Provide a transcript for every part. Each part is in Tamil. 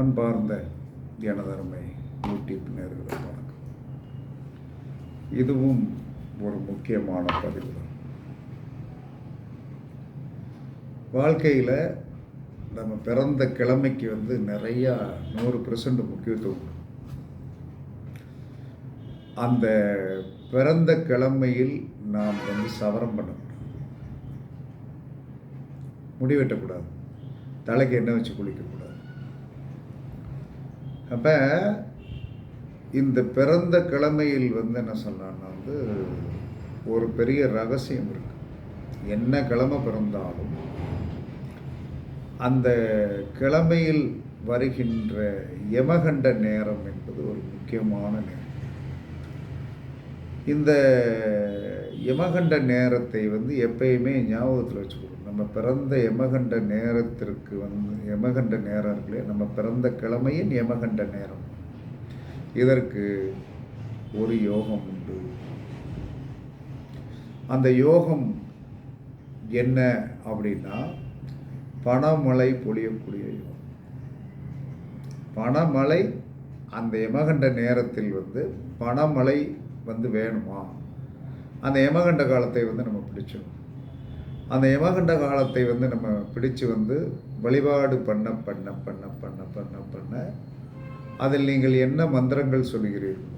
அன்பார்ந்த தினதர்மை யூடியூப் நேர்கள் வணக்கம். இதுவும் ஒரு முக்கியமான பதிவு. தான் வாழ்க்கையில் நம்ம பிறந்த கிழமைக்கு வந்து நிறையா நூறு பெர்சன்ட் முக்கியத்துவம் அந்த பிறந்த கிழமையில் நாம் வந்து சவரம் பண்ணணும் முடிவெட்டக்கூடாது. தலைக்கு எண்ணெய் வச்சு குளிக்கக்கூடாது. அப்போ இந்த பிறந்த கிழமையில் வந்து என்ன சொல்லலாம்னா வந்து ஒரு பெரிய ரகசியம் இருக்கு. என்ன கிழமை பிறந்தாலும் அந்த கிழமையில் வருகின்ற யமகண்ட நேரம் என்பது ஒரு முக்கியமான நேரம். இந்த யமகண்ட நேரத்தை வந்து எப்பயுமே ஞாபகத்தில் வச்சுக்கணும். நம்ம பிறந்த யமகண்ட நேரத்திற்கு வந்து யமகண்ட நேரம் இருக்குல்லையா நம்ம பிறந்த கிழமையின் யமகண்ட நேரம். இதற்கு ஒரு யோகம் உண்டு. அந்த யோகம் என்ன அப்படின்னா பணமழை பொழியக்கூடிய யோகம். பணமழை அந்த யமகண்ட நேரத்தில் வந்து பணமழை வந்து வேணுமா? அந்த யமகண்ட காலத்தை வந்து நம்ம பிடிச்சோம் அந்த யமகண்ட காலத்தை வந்து நம்ம பிடிச்சு வந்து வழிபாடு பண்ண பண்ண பண்ண பண்ண பண்ண பண்ண அதில் நீங்கள் என்ன மந்திரங்கள் சொல்லுகிறீர்கள்?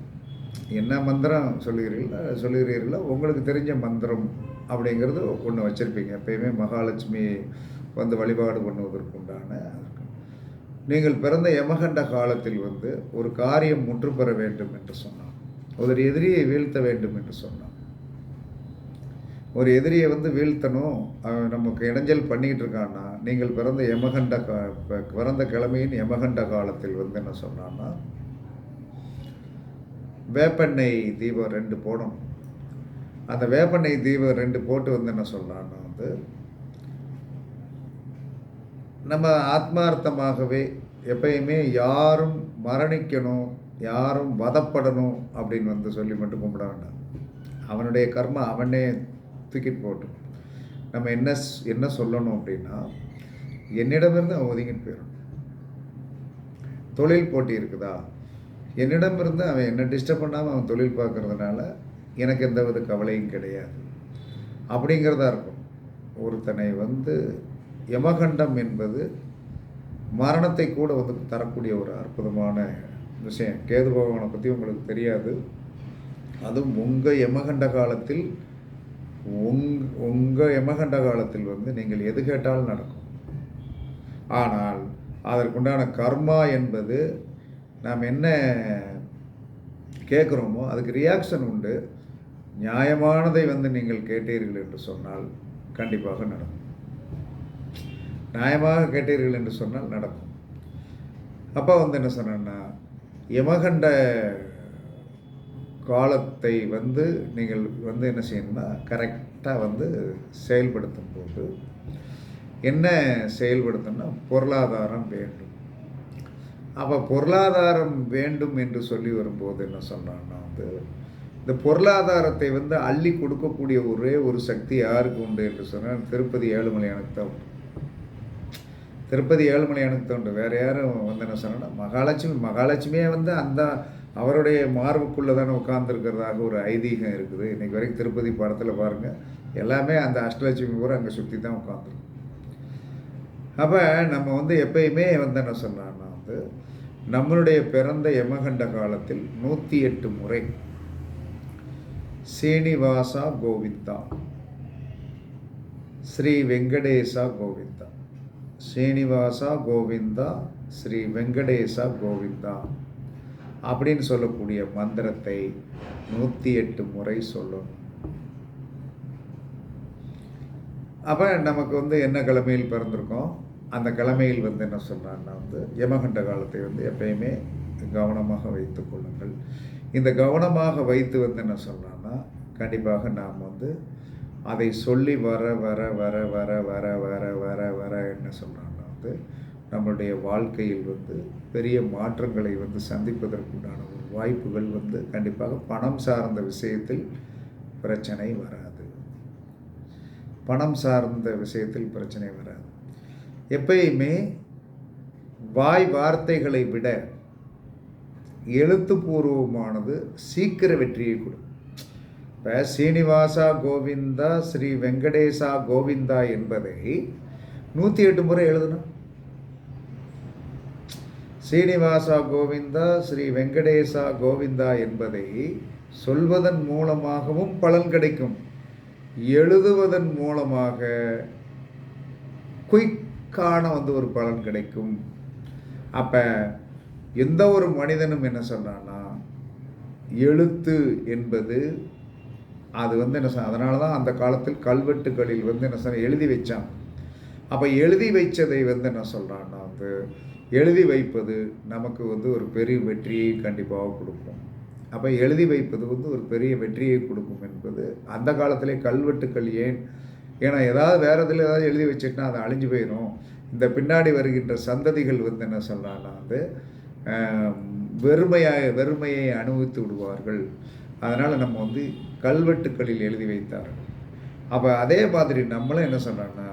என்ன மந்திரம் சொல்லுகிறீர்களோ? சொல்லுகிறீர்களோ உங்களுக்கு தெரிஞ்ச மந்திரம் அப்படிங்கிறது ஒன்று வச்சுருப்பீங்க. எப்பயுமே மகாலட்சுமி வந்து வழிபாடு பண்ணுவதற்குண்டான நீங்கள் பிறந்த யமகண்ட காலத்தில் வந்து ஒரு காரியம் முற்று பெற வேண்டும் என்று சொன்னான். ஒரு எதிரியை வீழ்த்த வேண்டும் என்று சொன்னான். ஒரு எதிரியை வந்து வீழ்த்தணும் அவன் நமக்கு இடைஞ்சல் பண்ணிக்கிட்டு இருக்கான்னா நீங்கள் பிறந்த யமகண்ட கா பிறந்த கிழமையின் யமகண்ட காலத்தில் வந்து என்ன சொன்னான்னா வேப்பெண்ணெய் தீபம் ரெண்டு போடணும். அந்த வேப்பெண்ணெய் தீபம் ரெண்டு போட்டு வந்து என்ன சொன்னான்னா வந்து நம்ம ஆத்மார்த்தமாகவே எப்பயுமே யாரும் மரணிக்கணும் யாரும் வதப்படணும் அப்படின்னு வந்து சொல்லி மட்டும் கும்பிட வேண்டாம். அவனுடைய கர்மா அவனே தூக்கிட்டு போட்டும் நம்ம என்ன என்ன சொல்லணும் அப்படின்னா என்னிடமிருந்து அவன் ஒதுங்கிட்டு போயிடணும் தொழில் போட்டி இருக்குதா? என்னிடமிருந்து அவன் என்ன டிஸ்டர்ப் பண்ணாமல் அவன் தொழில் பார்க்கறதுனால எனக்கு எந்த வித கவலையும் கிடையாது. அப்படிங்கிறதா இருக்கும். ஒருத்தனை வந்து யமகண்டம் என்பது மரணத்தை கூட வந்து தரக்கூடிய ஒரு அற்புதமான விஷயம். கேது பகவானை பற்றி உங்களுக்கு தெரியாது. அதுவும் உங்கள் யமகண்ட காலத்தில் உங் உங்கள் யமகண்ட காலத்தில் வந்து நீங்கள் எது கேட்டாலும் நடக்கும். ஆனால் அதற்குண்டான கர்மா என்பது நாம் என்ன கேட்குறோமோ அதுக்கு ரியாக்ஷன் உண்டு. நியாயமானதை வந்து நீங்கள் கேட்டீர்கள் என்று சொன்னால் கண்டிப்பாக நடக்கும். நியாயமாக கேட்டீர்கள் என்று சொன்னால் நடக்கும். அப்பா வந்து என்ன சொன்னேன்னா யமகண்ட காலத்தை வந்து நீங்கள் வந்து என்ன செய்யணும்னா கரெக்டாக வந்து செயல்படுத்தும் போது என்ன செயல்படுத்தணும்னா பொருளாதாரம் வேண்டும். அப்போ பொருளாதாரம் வேண்டும் என்று சொல்லி வரும்போது என்ன சொன்னான்னா வந்து இந்த பொருளாதாரத்தை வந்து அள்ளி கொடுக்கக்கூடிய ஒரே ஒரு சக்தி யாருக்கு உண்டு என்று சொன்னால் திருப்பதி ஏழுமலையானுக்கு தான் உண்டு. திருப்பதி ஏழுமலையானுக்கு தான் உண்டு. வேறு யாரும் வந்து என்ன சொன்னால் மகாலட்சுமி மகாலட்சுமியே வந்து அந்த அவருடைய மார்புக்குள்ளே தானே உட்கார்ந்துருக்கிறதாக ஒரு ஐதீகம் இருக்குது. இன்றைக்கி வரைக்கும் திருப்பதி படத்தில் பாருங்கள் எல்லாமே அந்த அஷ்டலட்சுமி பூரா அங்கே சுற்றி தான் உட்காந்துருக்கும் அப்போ நம்ம வந்து எப்பயுமே வந்து என்ன சொன்னான்னா வந்து நம்மளுடைய பிறந்த யமகண்ட காலத்தில் நூற்றி எட்டு முறை சீனிவாசா கோவிந்தா ஸ்ரீ வெங்கடேசா கோவிந்தா. ஸ்ரீனிவாசா கோவிந்தா ஸ்ரீ வெங்கடேசா கோவிந்தா. அப்படின்னு சொல்லக்கூடிய மந்திரத்தை நூற்றி எட்டு முறை சொல்லணும் அப்போ நமக்கு வந்து என்ன கிழமையில் பிறந்திருக்கோம் அந்த கிழமையில் வந்து என்ன சொன்னான்னா வந்து யமகண்ட காலத்தை வந்து எப்பயுமே கவனமாக வைத்து கொள்ளுங்கள் இந்த கவனமாக வைத்து வந்து என்ன சொன்னான்னா கண்டிப்பாக நாம் வந்து அதை சொல்லி வர வர வர வர வர வர வர வர என்ன சொல்கிறான்னா வந்து நம்மளுடைய வாழ்க்கையில் வந்து பெரிய மாற்றங்களை வந்து சந்திப்பதற்குண்டான ஒரு வாய்ப்புகள் வந்து கண்டிப்பாக பணம் சார்ந்த விஷயத்தில் பிரச்சனை வராது. பணம் சார்ந்த விஷயத்தில் பிரச்சனை வராது. எப்பயுமே வாய் வார்த்தைகளை விட எழுத்துப்பூர்வமானது சீக்கிர வெற்றியை கொடுக்கும். இப்போ சீனிவாசா கோவிந்தா ஸ்ரீ வெங்கடேசா கோவிந்தா என்பதை நூற்றி எட்டு முறை எழுதணும். ஸ்ரீனிவாசா கோவிந்தா ஸ்ரீ வெங்கடேசா கோவிந்தா என்பதை சொல்வதன் மூலமாகவும் பலன் கிடைக்கும். எழுதுவதன் மூலமாக குயிக்கான வந்து ஒரு பலன் கிடைக்கும். அப்போ எந்த ஒரு மனிதனும் என்ன சொல்கிறான்னா எழுத்து என்பது அது வந்து என்ன சொன்ன அதனால தான் அந்த காலத்தில் கல்வெட்டுகளில் வந்து என்ன சொன்ன எழுதி வச்சான். அப்போ எழுதி வைச்சதை வந்து என்ன சொல்கிறான்னா வந்து எழுதி வைப்பது நமக்கு வந்து ஒரு பெரிய வெற்றியை கண்டிப்பாக கொடுக்கும். அப்போ எழுதி வைப்பது வந்து ஒரு பெரிய வெற்றியை கொடுக்கும் என்பது அந்த காலத்திலே கல்வெட்டுக்கள் ஏன்? ஏன்னா ஏதாவது வேறு இதில் ஏதாவது எழுதி வச்சுட்டுனா அது அழிஞ்சு போயிடும் இந்த பின்னாடி வருகின்ற சந்ததிகள் வந்து என்ன சொல்கிறாங்கன்னா வந்து வெறுமையாக வெறுமையை அனுபவித்து விடுவார்கள். அதனால் நம்ம வந்து கல்வெட்டுக்களில் எழுதி வைத்தார்கள். அப்போ அதே மாதிரி நம்மளும் என்ன சொல்கிறோன்னா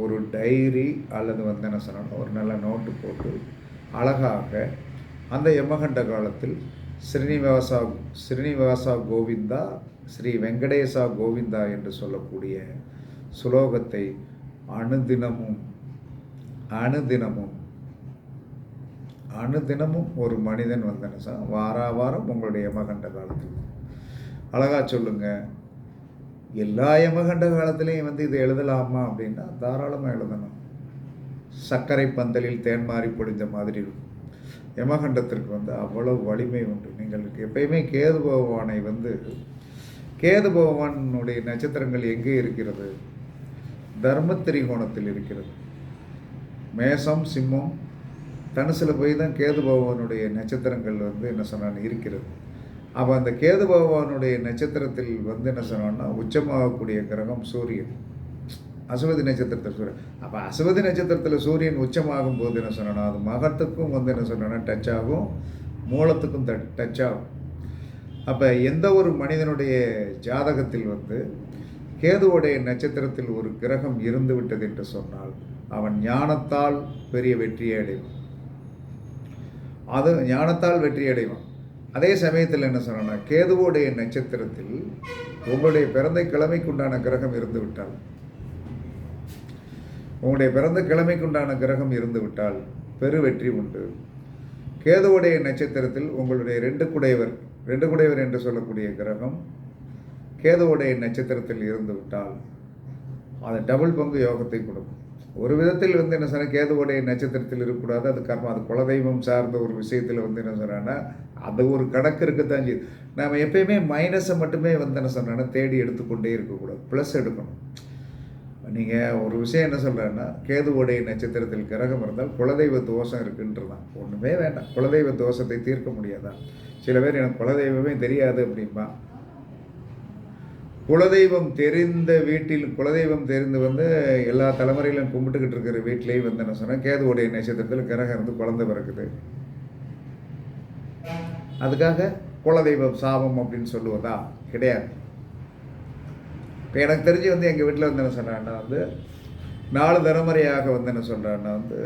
ஒரு டைரி அல்லது வந்து என்ன சொல்லணும் ஒரு நல்ல நோட்டு போட்டு அழகாக அந்த யமகண்ட காலத்தில் ஸ்ரீனிவாசா ஸ்ரீனிவாசா கோவிந்தா ஸ்ரீ வெங்கடேசா கோவிந்தா என்று சொல்லக்கூடிய சுலோகத்தை அணுதினமும் அணுதினமும் அணுதினமும் ஒரு மனிதன் வந்தன சார் வாரா வாரம் உங்களுடைய யமகண்ட காலத்தில். அழகாக சொல்லுங்கள் எல்லா யமகண்ட காலத்துலேயும் வந்து இது எழுதலாமா அப்படின்னா தாராளமாக எழுதணும். சர்க்கரை பந்தலில் தேன்மாறி பொடிந்த மாதிரி இருக்கும். யமகண்டத்திற்கு வந்து அவ்வளவு வலிமை உண்டு. நீங்களுக்கு எப்பயுமே கேது பகவானை வந்து கேது பகவானுடைய நட்சத்திரங்கள் எங்கே இருக்கிறது? தர்ம திரிகோணத்தில் இருக்கிறது. மேசம் சிம்மம் தனுசில் போய் தான் கேது பகவானுடைய நட்சத்திரங்கள் வந்து என்ன சொன்னான்னு இருக்கிறது. அப்போ அந்த கேது பகவானுடைய நட்சத்திரத்தில் வந்து என்ன சொன்னோன்னா உச்சமாகக்கூடிய கிரகம் சூரியன். அசுவதி நட்சத்திரத்தில் சூரியன். அப்போ அசுவதி நட்சத்திரத்தில் சூரியன் உச்சமாகும் போது என்ன சொன்னோன்னா அது மகத்துக்கும் வந்து என்ன சொன்னோன்னா டச் ஆகும். மூலத்துக்கும் த டச் ஆகும். அப்போ எந்த ஒரு மனிதனுடைய ஜாதகத்தில் வந்து கேதுவுடைய நட்சத்திரத்தில் ஒரு கிரகம் இருந்து விட்டது என்று சொன்னால் அவன் ஞானத்தால் பெரிய வெற்றியை அடைவான். அது ஞானத்தால் வெற்றி அடைவான் அதே சமயத்தில் என்ன சொன்னா கேதுவோடைய நட்சத்திரத்தில் உங்களுடைய பிறந்த கிழமைக்குண்டான கிரகம் இருந்து விட்டால் உங்களுடைய பிறந்த கிழமைக்குண்டான கிரகம் இருந்து விட்டால் பெரு வெற்றி உண்டு. கேதுவுடைய நட்சத்திரத்தில் உங்களுடைய ரெண்டு குடையவர் ரெண்டு குடையவர் என்று சொல்லக்கூடிய கிரகம் கேதுவுடைய நட்சத்திரத்தில் இருந்து விட்டால் அது டபுள் பங்கு யோகத்தை கொடுக்கும். ஒரு விதத்தில் வந்து என்ன சொன்னால் கேதுவுடைய நட்சத்திரத்தில் இருக்கக்கூடாது. அது கர்மம் அது குலதெய்வம் சார்ந்த ஒரு விஷயத்தில் வந்து என்ன சொன்னான்னா அது ஒரு கணக்கு இருக்கத்தான் செய்யுது. நம்ம எப்பயுமே மைனஸை மட்டுமே வந்து என்ன சொன்னேன்னா தேடி எடுத்துக்கொண்டே இருக்கக்கூடாது. ப்ளஸ் எடுக்கணும். நீங்கள் ஒரு விஷயம் என்ன சொல்கிறேன்னா கேதுவுடைய நட்சத்திரத்தில் கிரகம் இருந்தால் குலதெய்வ தோஷம் இருக்குன்றதான் ஒன்றுமே வேண்டாம். குலதெய்வ தோஷத்தை தீர்க்க முடியாதான். சில பேர் எனக்கு குலதெய்வமே தெரியாது அப்படின்பா குலதெய்வம் தெரிந்த வீட்டில் குலதெய்வம் தெரிந்து வந்து எல்லா தலைமுறையிலும் கும்பிட்டுக்கிட்டு இருக்கிற வீட்லேயும் வந்து என்ன சொன்னால் கேதுவுடைய நட்சத்திரத்தில் கிரகம் இருந்து குழந்தை பிறக்குது. அதுக்காக குலதெய்வம் சாபம் அப்படின்னு சொல்லுவதா? கிடையாது. இப்போ எனக்கு தெரிஞ்சு வந்து எங்கள் வீட்டில் வந்து என்ன சொன்னான்னா வந்து நாலு தலைமுறையாக வந்து என்ன சொல்கிறான்னா வந்து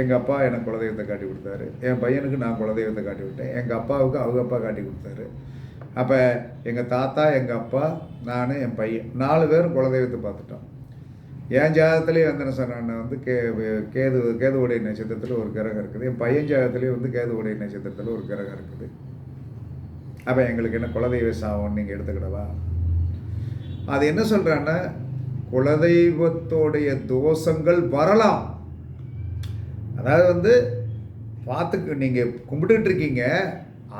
எங்கள் அப்பா எனக்கு குலதெய்வத்தை காட்டி கொடுத்தாரு. என் பையனுக்கு நான் குலதெய்வத்தை காட்டி விட்டேன். எங்கள் அப்பாவுக்கு அவங்க அப்பா காட்டி கொடுத்தாரு. அப்போ எங்கள் தாத்தா எங்கள் அப்பா நான் என் பையன். நாலு பேரும் குலதெய்வத்தை பார்த்துட்டோம். என் ஜாதகத்துலேயே வந்து சொன்ன வந்து கே கேது கேதுவுடைய நட்சத்திரத்தில் ஒரு கிரகம் இருக்குது. என் பையன் ஜாதகத்துலேயே வந்து கேதுவுடைய நட்சத்திரத்தில் ஒரு கிரகம் இருக்குது. அப்போ எங்களுக்கு என்ன குலதெய்வ சாவம் நீங்கள் எடுத்துக்கிடவா? அது என்ன சொல்கிறான்னா குலதெய்வத்தோடைய தோஷங்கள் வரலாம். அதாவது வந்து பார்த்துக்கு நீங்கள் கும்பிட்டுக்கிட்டு இருக்கீங்க.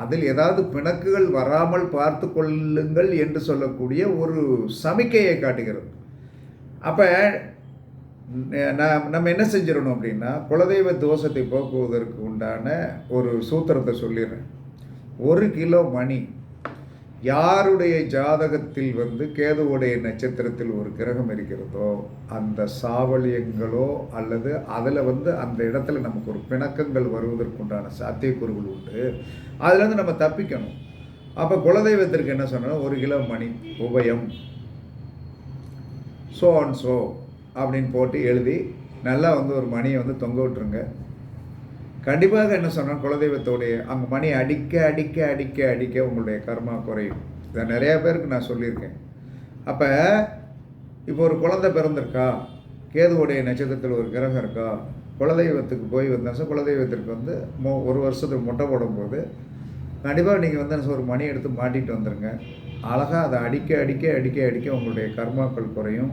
அதில் ஏதாவது பிணக்குகள் வராமல் பார்த்து கொள்ளுங்கள் என்று சொல்லக்கூடிய ஒரு சமிக்கையை காட்டுகிறது. அப்போ நம்ம என்ன செஞ்சிடணும் அப்படின்னா குலதெய்வ தோஷத்தை போக்குவதற்கு உண்டான ஒரு சூத்திரத்தை சொல்லிடுறேன். ஒரு கிலோ மணி யாருடைய ஜாதகத்தில் வந்து கேதுவுடைய நட்சத்திரத்தில் ஒரு கிரகம் இருக்கிறதோ அந்த சாவலியங்களோ அல்லது அதில் வந்து அந்த இடத்துல நமக்கு ஒரு பிணக்கங்கள் வருவதற்குண்டான சாத்தியக்கூறுகள் உண்டு. அதுலேருந்து நம்ம தப்பிக்கணும். அப்போ குலதெய்வத்திற்கு என்ன சொன்னால் ஒரு கிலோ மணி உபயம் ஸோ அண்ட் ஸோ அப்படின்னு போட்டு எழுதி நல்லா வந்து ஒரு மணியை வந்து தொங்க விட்டுருங்க. கண்டிப்பாக என்ன சொன்னால் குலதெய்வத்தோடைய அங்கே மணி அடிக்க அடிக்க அடிக்க அடிக்க உங்களுடைய கர்மா குறையும். இதை நிறையா பேருக்கு நான் சொல்லியிருக்கேன். அப்போ இப்போ ஒரு குழந்தை பிறந்திருக்கா? கேதுவோடைய நட்சத்திரத்தில் ஒரு கிரகம் இருக்கா? குலதெய்வத்துக்கு போய் வந்தால் குலதெய்வத்திற்கு வந்து மோ ஒரு வருஷத்துக்கு மொட்டை போடும்போது கண்டிப்பாக நீங்கள் வந்து ஒரு மணி எடுத்து மாட்டிகிட்டு வந்துடுங்க அழகாக அதை அடிக்க அடிக்க அடிக்க அடிக்க உங்களுடைய கர்மாக்கள் குறையும்.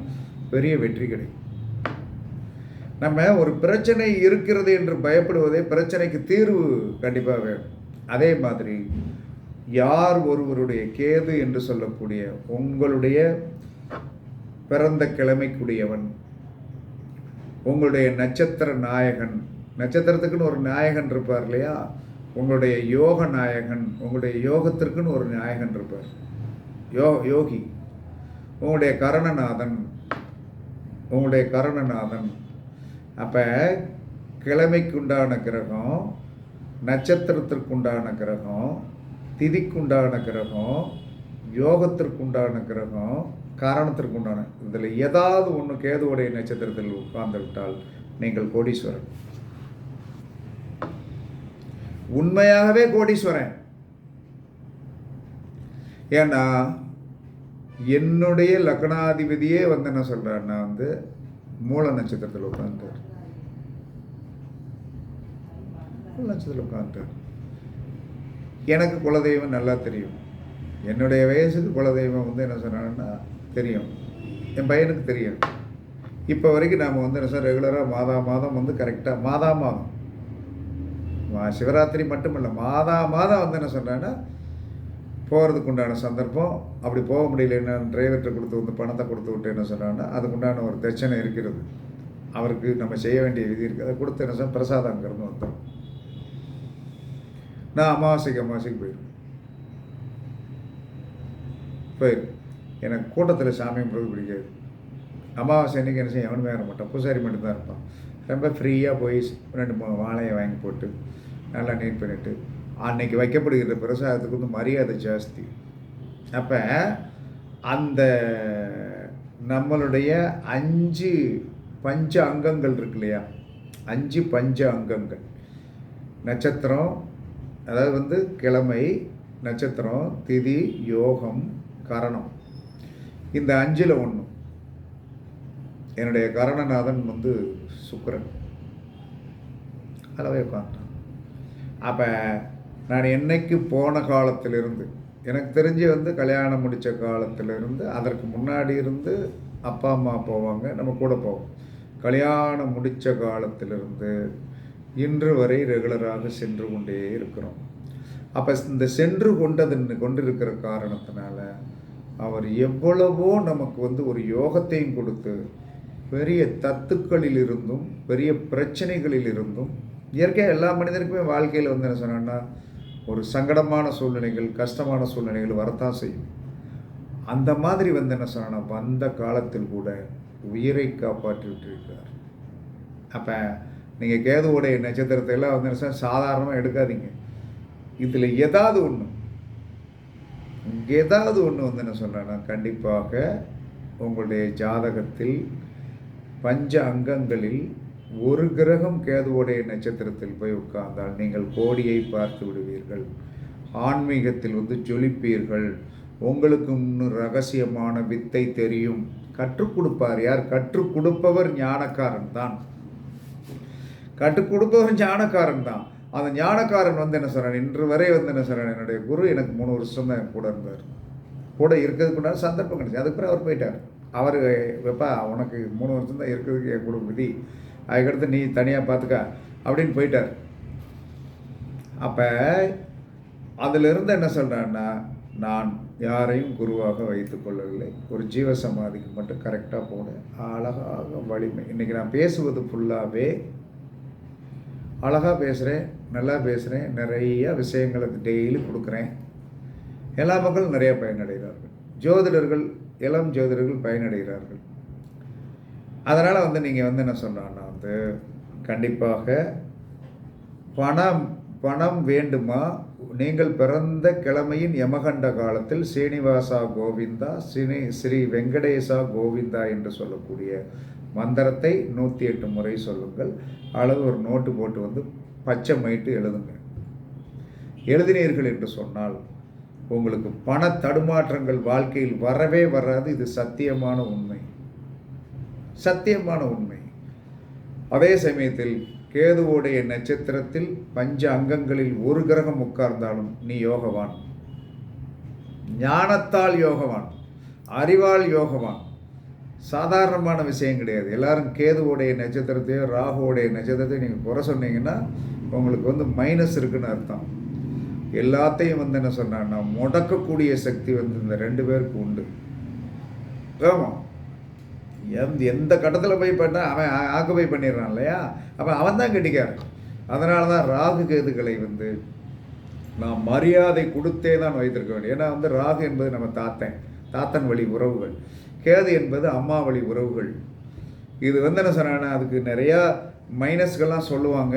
பெரிய வெற்றி கிடைக்கும். நம்ம ஒரு பிரச்சனை இருக்கிறது என்று பயப்படுவதே பிரச்சனைக்கு தீர்வு கண்டிப்பாக வேணும். அதே மாதிரி யார் ஒருவருடைய கேது என்று சொல்லக்கூடிய உங்களுடைய பிறந்த கிழமைக்குரியவன் உங்களுடைய நட்சத்திர நாயகன் நட்சத்திரத்துக்குன்னு ஒரு நாயகன் இருப்பார் இல்லையா? உங்களுடைய யோக நாயகன் உங்களுடைய யோகத்திற்குன்னு ஒரு நாயகன் இருப்பார். யோ யோகி. உங்களுடைய கரணநாதன் உங்களுடைய கரணநாதன் அப்போ கிழமைக்குண்டான கிரகம் நட்சத்திரத்திற்குண்டான கிரகம் திதிக்குண்டான கிரகம் யோகத்திற்குண்டான கிரகம் காரணத்திற்குண்டான இதில் ஏதாவது ஒன்று கேதுவுடைய நட்சத்திரத்தில் உட்கார்ந்து விட்டால் நீங்கள் கோடீஸ்வரன் உண்மையாகவே கோடீஸ்வரன். ஏன்னா என்னுடைய லக்னாதிபதியே வந்து என்ன சொல்கிறாருன்னா வந்து மூல நட்சத்திரத்தில் உட்காந்துட்டார் மூல நட்சத்திரத்தில் உட்காந்துட்டார் எனக்கு குலதெய்வம் நல்லா தெரியும். என்னுடைய வயசுக்கு குலதெய்வம் வந்து என்ன சொன்னாங்கன்னா தெரியும். என் பையனுக்கு தெரியும். இப்போ வரைக்கும் நாம் வந்து என்ன சார் ரெகுலராக மாதா மாதம் வந்து கரெக்டாக மாதா மாதம். மா- சிவராத்திரி மட்டும் இல்லை மாதா மாதம் வந்து என்ன சொன்னேன்னா போகிறதுக்கு உண்டான சந்தர்ப்பம் அப்படி போக முடியலன்னா டிரைவர்கிட்ட கொடுத்து வந்து பணத்தை கொடுத்து விட்டு என்ன சொன்னான்னா அதுக்குண்டான ஒரு தட்சணை இருக்கிறது. அவருக்கு நம்ம செய்ய வேண்டிய விதி இருக்குது அதை கொடுத்து என்ன சார் பிரசாதங்கிறது அங்கேருந்து வந்துடும் நான் அமாவாசைக்கு அமாவாசைக்கு போயிருக்கேன் போயிடும் எனக்கு கூட்டத்தில் சாமி கும்பிட்றது பிடிக்காது. அமாவாசை அன்றைக்கி என்ன செய்ய எவனுமே வர மாட்டான். பூசாரி மட்டும்தான் இருப்பான். ரொம்ப ஃப்ரீயாக போய் ரெண்டு மூணு வாழையை வாங்கி போட்டு நல்லா நீட் பண்ணிவிட்டு அன்னைக்கு வைக்கப்படுகிற பிரசாதத்துக்கு வந்து மரியாதை ஜாஸ்தி. அப்போ அந்த நம்மளுடைய அஞ்சு பஞ்ச அங்கங்கள் இருக்கு இல்லையா? அஞ்சு பஞ்ச அங்கங்கள். நட்சத்திரம் அதாவது வந்து கிழமை நட்சத்திரம் திதி யோகம் கரணம். இந்த அஞ்சில் ஒன்று என்னுடைய கரணநாதன் வந்து சுக்கரன். அளவே உட்காந்துட்டான் அப்போ நான் என்னைக்கு போன காலத்திலிருந்து எனக்கு தெரிஞ்சு வந்து கல்யாணம் முடித்த காலத்திலிருந்து அதற்கு முன்னாடி இருந்து அப்பா அம்மா போவாங்க நம்ம கூட போவோம். கல்யாணம் முடித்த காலத்திலிருந்து இன்று வரை ரெகுலராக சென்று கொண்டே இருக்கிறோம். அப்போ இந்த சென்று கொண்டது கொண்டிருக்கிற காரணத்தினால அவர் எவ்வளவோ நமக்கு வந்து ஒரு யோகத்தையும் கொடுத்து பெரிய தத்துக்களில் இருந்தும் பெரிய பிரச்சனைகளில் இருந்தும் இயற்கையாக எல்லா மனிதனுக்குமே வாழ்க்கையில் வந்து என்ன சொன்னான்னா ஒரு சங்கடமான சூழ்நிலைகள் கஷ்டமான சூழ்நிலைகள் வரத்தான் செய்யும். அந்த மாதிரி வந்து என்ன சொன்னா வந்த காலத்தில் கூட உயிரை காப்பாற்றி விட்டிருக்கிறார் அப்போ நீங்கள் கேதுவோடைய நட்சத்திரத்தை எல்லாம் வந்து என்ன சாதாரணமாக எடுக்காதீங்க. இதில் ஏதாவது ஒன்று ஏதாவது ஒன்று வந்து என்ன சொல்கிறேன்னா கண்டிப்பாக உங்களுடைய ஜாதகத்தில் பஞ்ச அங்கங்களில் ஒரு கிரகம் கேதுவோடைய நட்சத்திரத்தில் போய் உட்கார்ந்தால் நீங்கள் கோடியை பார்த்து விடுவீர்கள். ஆன்மீகத்தில் வந்து ஜொலிப்பீர்கள். உங்களுக்கு இன்னும் ரகசியமான வித்தை தெரியும். கற்றுக் கொடுப்பார் யார்? கற்றுக் கொடுப்பவர் ஞானக்காரன் தான். கற்றுக் கொடுப்பவன் ஞானக்காரன் தான். அந்த ஞானக்காரன் வந்து என்ன சொல்கிறான் இன்று வரை வந்து என்ன சொல்கிறான் என்னுடைய குரு எனக்கு மூணு வருஷம் தான் என் கூட இருந்தார். கூட இருக்கிறதுக்கு உண்டான சந்தர்ப்பம் கிடைச்சி அதுக்கு அவர் போயிட்டார். அவர் வைப்பா உனக்கு மூணு வருஷம் தான் இருக்கிறதுக்கு என் கூட விதி. அதுக்கடுத்து நீ தனியாக பார்த்துக்க அப்படின்னு போயிட்டார். அப்போ அதிலிருந்து என்ன சொல்கிறான்னா நான் யாரையும் குருவாக வைத்துக்கொள்ளவில்லை ஒரு ஜீவ சமாதிக்கு மட்டும் கரெக்டாக போனேன். அழகாக வலிமை. இன்றைக்கி நான் பேசுவது ஃபுல்லாகவே அழகாக பேசுகிறேன் நல்லா பேசுகிறேன் நிறைய விஷயங்களை டெய்லி கொடுக்குறேன். எல்லா மக்களும் நிறைய பயனடைகிறார்கள். ஜோதிடர்கள் இளம் ஜோதிடர்கள் பயனடைகிறார்கள். அதனால் வந்து நீங்கள் வந்து என்ன சொல்கிறான்னா வந்து கண்டிப்பாக பணம் பணம் வேண்டுமா? நீங்கள் பிறந்த கிழமையின் யமகண்ட காலத்தில் சீனிவாசா கோவிந்தா ஸ்ரீ ஸ்ரீ வெங்கடேசா கோவிந்தா என்று சொல்லக்கூடிய மந்திரத்தை நூற்றி எட்டு முறை சொல்லுங்கள். அளவு ஒரு நோட்டு போட்டு வந்து பச்சை மைட்டு எழுதுங்க. எழுதினீர்கள் என்று சொன்னால் உங்களுக்கு பண தடுமாற்றங்கள் வாழ்க்கையில் வரவே வராது. இது சத்தியமான உண்மை. சத்தியமான உண்மை. அதே சமயத்தில் கேதுவோடைய நட்சத்திரத்தில் பஞ்ச அங்கங்களில் ஒரு கிரகம் உட்கார்ந்தாலும் நீ யோகவான். ஞானத்தால் யோகவான். அறிவால் யோகவான். சாதாரணமான விஷயம் கிடையாது. எல்லாரும் கேதுவோடைய நட்சத்திரத்தையோ ராகுவோடைய நட்சத்திரத்தையும் நீங்கள் குறை சொன்னீங்கன்னா உங்களுக்கு வந்து மைனஸ் இருக்குன்னு அர்த்தம். எல்லாத்தையும் வந்து என்ன சொன்னான்னா முடக்கக்கூடிய சக்தி வந்து இந்த ரெண்டு பேருக்கு உண்டு. ஆமாம் எந்த எந்த கட்டத்தில் போய் பண்ணால் அவன் ஆக்குபை பண்ணிடுறான் இல்லையா? அப்போ அவன் தான் கெட்டிக்காரன். அதனால தான் ராகு கேதுகளை வந்து நான் மரியாதை கொடுத்தே தான் வைத்திருக்க வேண்டும். ஏன்னா வந்து ராகு என்பது நம்ம தாத்தன். தாத்தன் வழி உறவுகள். கேது என்பது அம்மா வழி உறவுகள். இது வந்து என்ன சொன்னான்னா அதுக்கு நிறையா மைனஸ்கள்லாம் சொல்லுவாங்க.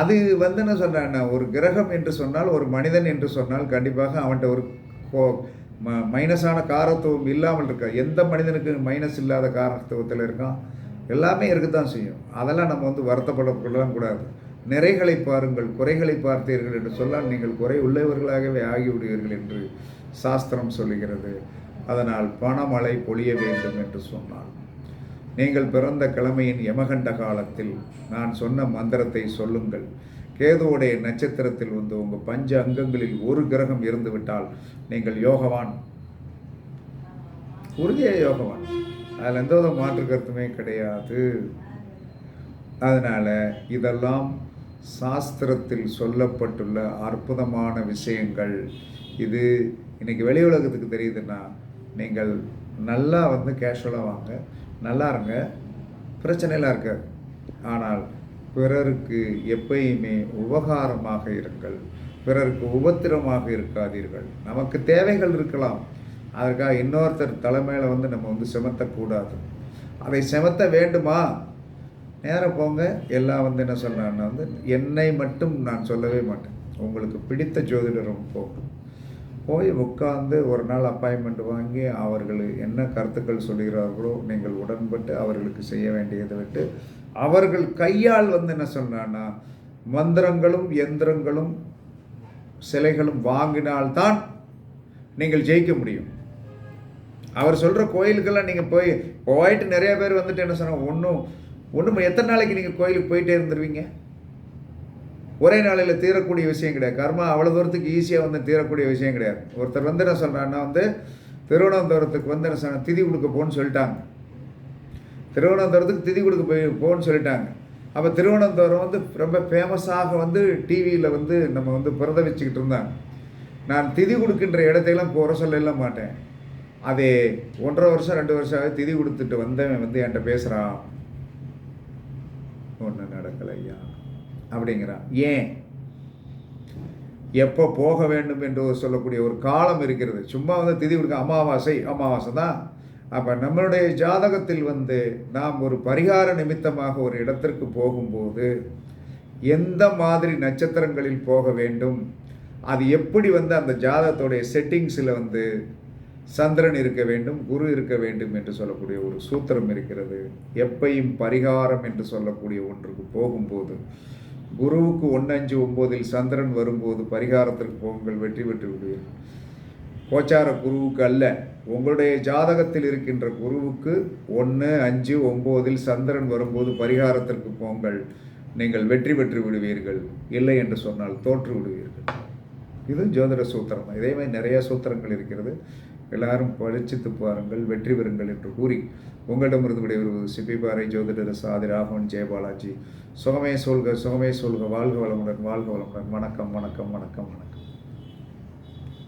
அது வந்து என்ன சொல்கிறேன்னா ஒரு கிரகம் என்று சொன்னால் ஒரு மனிதன் என்று சொன்னால் கண்டிப்பாக அவன்கிட்ட ஒரு ம மைனஸான காரத்துவம் இல்லாமல் இருக்கா? எந்த மனிதனுக்கு மைனஸ் இல்லாத காரத்துவத்தில் இருக்கான்? எல்லாமே இருக்கத்தான் செய்யும். அதெல்லாம் நம்ம வந்து வருத்தப்படப்படலாம் கூடாது. நிறைகளை பாருங்கள் குறைகளை பார்த்தீர்கள் என்று சொன்னால் நீங்கள் குறை உள்ளவர்களாகவே ஆகிவிடுவீர்கள் என்று சாஸ்திரம் சொல்லுகிறது. அதனால் பணமழை பொழிய வேண்டும் என்று சொன்னான் நீங்கள் பிறந்த கிழமையின் யமகண்ட காலத்தில் நான் சொன்ன மந்திரத்தை சொல்லுங்கள். கேதுவுடைய நட்சத்திரத்தில் வந்து உங்கள் பஞ்ச அங்கங்களில் ஒரு கிரகம் இருந்து விட்டால் நீங்கள் யோகவான். உறுதிய யோகவான். அதில் எந்த வித மாற்று கருத்துமே கிடையாது. அதனால் இதெல்லாம் சாஸ்திரத்தில் சொல்லப்பட்டுள்ள அற்புதமான விஷயங்கள். இது இன்றைக்கி வெளி உலகத்துக்கு தெரியுதுன்னா நீங்கள் நல்லா வந்து கேஷுவலாக வாங்க நல்லா இருங்க பிரச்சனைலாம் இருக்காது. ஆனால் பிறருக்கு எப்பயுமே உபகாரமாக இருங்கள் பிறருக்கு உபத்திரமாக இருக்காதீர்கள். நமக்கு தேவைகள் இருக்கலாம். அதற்காக இன்னொருத்தர் தலைமையில் வந்து நம்ம வந்து செமத்தக்கூடாது. அதை செமத்த வேண்டுமா? நேரம் போங்க. எல்லாம் வந்து என்ன சொன்னான்னா வந்து என்னை மட்டும் நான் சொல்லவே மாட்டேன். உங்களுக்கு பிடித்த ஜோதிடரும் போகும். போய் உட்காந்து ஒரு நாள் அப்பாயின்மெண்ட் வாங்கி அவர்கள் என்ன கருத்துக்கள் சொல்கிறார்களோ நீங்கள் உடன்பட்டு அவர்களுக்கு செய்ய வேண்டியதை விட்டு அவர்கள் கையால் வந்து என்ன சொன்னான்னா மந்திரங்களும் எந்திரங்களும் சிலைகளும் வாங்கினால்தான் நீங்கள் ஜெயிக்க முடியும். அவர் சொல்கிற கோயிலுக்கெல்லாம் நீங்கள் போய் போயிட்டு நிறைய பேர் வந்துட்டு என்ன சொன்னால் ஒன்றும் ஒன்றும் எத்தனை நாளைக்கு நீங்கள் கோயிலுக்கு போயிட்டே இருந்துருவீங்க? ஒரே நாளையில் தீரக்கூடிய விஷயம் கிடையாது. கர்மா அவ்வளோ தூரத்துக்கு ஈஸியாக வந்து தீரக்கூடிய விஷயம் கிடையாது. ஒருத்தர் வந்து என்ன சொல்கிறான்னா வந்து திருவனந்தபுரத்துக்கு வந்து என்ன சொன்ன திதி கொடுக்க போன்னு சொல்லிட்டாங்க. திருவனந்தபுரத்துக்கு திதி கொடுக்க போய் போன்னு சொல்லிட்டாங்க. அப்போ திருவனந்தபுரம் வந்து ரொம்ப ஃபேமஸாக வந்து டிவியில் வந்து நம்ம வந்து பிறந்த வச்சுக்கிட்டு இருந்தாங்க. நான் திதி கொடுக்கின்ற இடத்தையெல்லாம் குறை சொல்ல மாட்டேன். அதே ஒன்றரை வருஷம் ரெண்டு வருஷம் திதி கொடுத்துட்டு வந்தவன் வந்து என்கிட்ட பேசுகிறான் ஒன்று நடக்கலை ஐயா அப்படிங்கிறான். ஏன்? எப்போ போக வேண்டும் என்று சொல்லக்கூடிய ஒரு காலம் இருக்கிறது. சும்மா வந்து திதி கொடுக்க அமாவாசை அமாவாசை தான் அப்போ நம்மளுடைய ஜாதகத்தில் வந்து நாம் ஒரு பரிகார நிமித்தமாக ஒரு இடத்திற்கு போகும்போது எந்த மாதிரி நட்சத்திரங்களில் போக வேண்டும்? அது எப்படி வந்து அந்த ஜாதகத்துடைய செட்டிங்ஸில் வந்து சந்திரன் இருக்க வேண்டும் குரு இருக்க வேண்டும் என்று சொல்லக்கூடிய ஒரு சூத்திரம் இருக்கிறது. எப்பையும் பரிகாரம் என்று சொல்லக்கூடிய ஒன்றுக்கு போகும்போது குருவுக்கு ஒன்று அஞ்சு ஒம்போதில் சந்திரன் வரும்போது பரிகாரத்திற்கு போங்கள் வெற்றி பெற்று விடுவீர்கள். கோச்சார குருவுக்கு அல்ல உங்களுடைய ஜாதகத்தில் இருக்கின்ற குருவுக்கு ஒன்று அஞ்சு ஒம்போதில் சந்திரன் வரும்போது பரிகாரத்திற்கு போங்கள் நீங்கள் வெற்றி பெற்று விடுவீர்கள். இல்லை என்று சொன்னால் தோற்று விடுவீர்கள். இது ஜோதிட சூத்திரம். இதே மாதிரி நிறைய சூத்திரங்கள் இருக்கிறது. எல்லாரும் படிச்சுத்து பாருங்கள் வெற்றி பெறுங்கள் என்று கூறி உங்களிடமிருந்து விடைபெறுவது சிப்பிபாறை ஜோதிடர் சாதி ராகவன் ஜெயபாலாஜி சுகமே சொல்க சுகமே சொல்க வாழ்க வளமுடன் வாழ்க வளமுடன். வணக்கம் வணக்கம் வணக்கம் வணக்கம்.